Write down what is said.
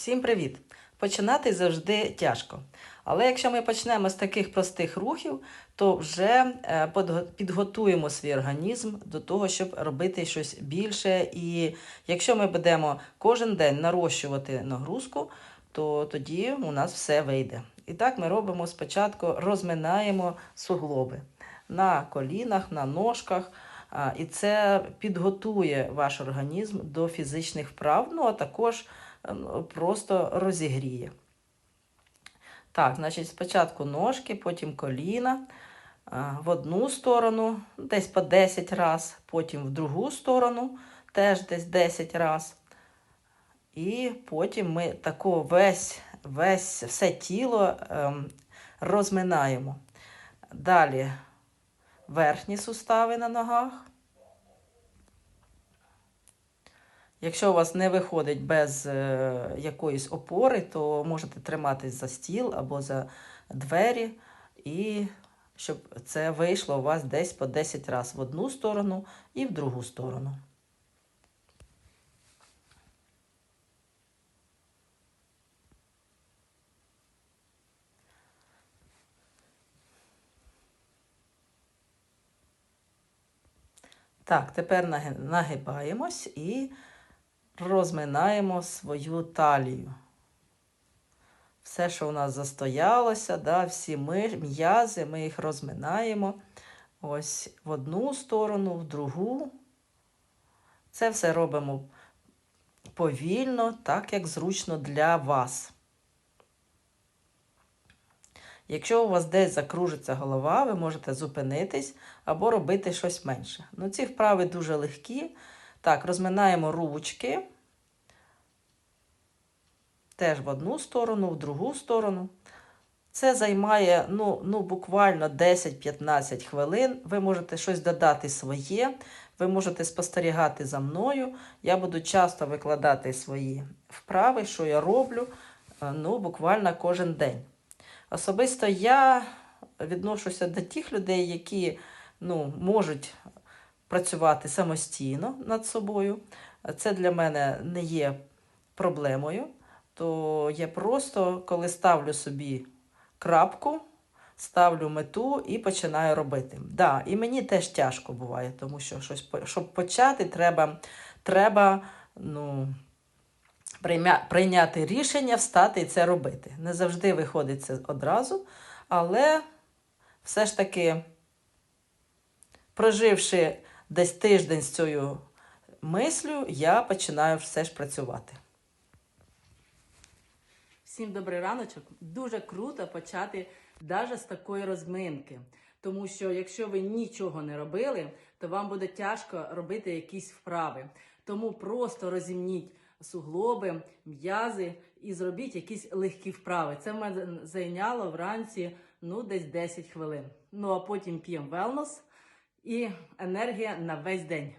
Всім привіт! Починати завжди тяжко. Але якщо ми почнемо з таких простих рухів, то вже е, підготуємо свій організм до того, щоб робити щось більше. І якщо ми будемо кожен день нарощувати нагрузку, то тоді у нас все вийде. І так ми робимо спочатку, розминаємо суглоби на колінах, на ножках. І це підготує ваш організм до фізичних вправ, ну а також просто розігріє. Так, значить, спочатку ножки, потім коліна в одну сторону, десь по 10 раз, потім в другу сторону, теж десь 10 раз. І потім ми тако весь, весь все тіло ем, розминаємо. Далі верхні сустави на ногах. Якщо у вас не виходить без е, якоїсь опори, то можете триматись за стіл або за двері, і щоб це вийшло у вас десь по 10 разів в одну сторону і в другу сторону. Так, тепер нагибаємось і розминаємо свою талію. Все, що у нас застоялося, да, всі м'язи, ми їх розминаємо. Ось в одну сторону, в другу. Це все робимо повільно, так як зручно для вас. Якщо у вас десь закружиться голова, ви можете зупинитись або робити щось менше. Ну, ці вправи дуже легкі. Так, розминаємо ручки. Теж в одну сторону, в другу сторону. Це займає ну, ну, буквально 10-15 хвилин. Ви можете щось додати своє, ви можете спостерігати за мною. Я буду часто викладати свої вправи, що я роблю, е, ну, буквально кожен день. Особисто я відношуся до тих людей, які ну, можуть працювати самостійно над собою. Це для мене не є проблемою. То я просто, коли ставлю собі крапку, ставлю мету і починаю робити. Да, і мені теж тяжко буває, тому що щось, щоб почати, треба, треба ну, прийняти рішення, встати і це робити. Не завжди виходить це одразу, але все ж таки, проживши десь тиждень з цією мислю, я починаю все ж працювати. Всім добрий раночок. Дуже круто почати навіть з такої розминки. Тому що якщо ви нічого не робили, то вам буде тяжко робити якісь вправи. Тому просто розімніть суглоби, м'язи і зробіть якісь легкі вправи. Це мене зайняло вранці ну, десь 10 хвилин. Ну а потім п'ємо велнос і енергія на весь день.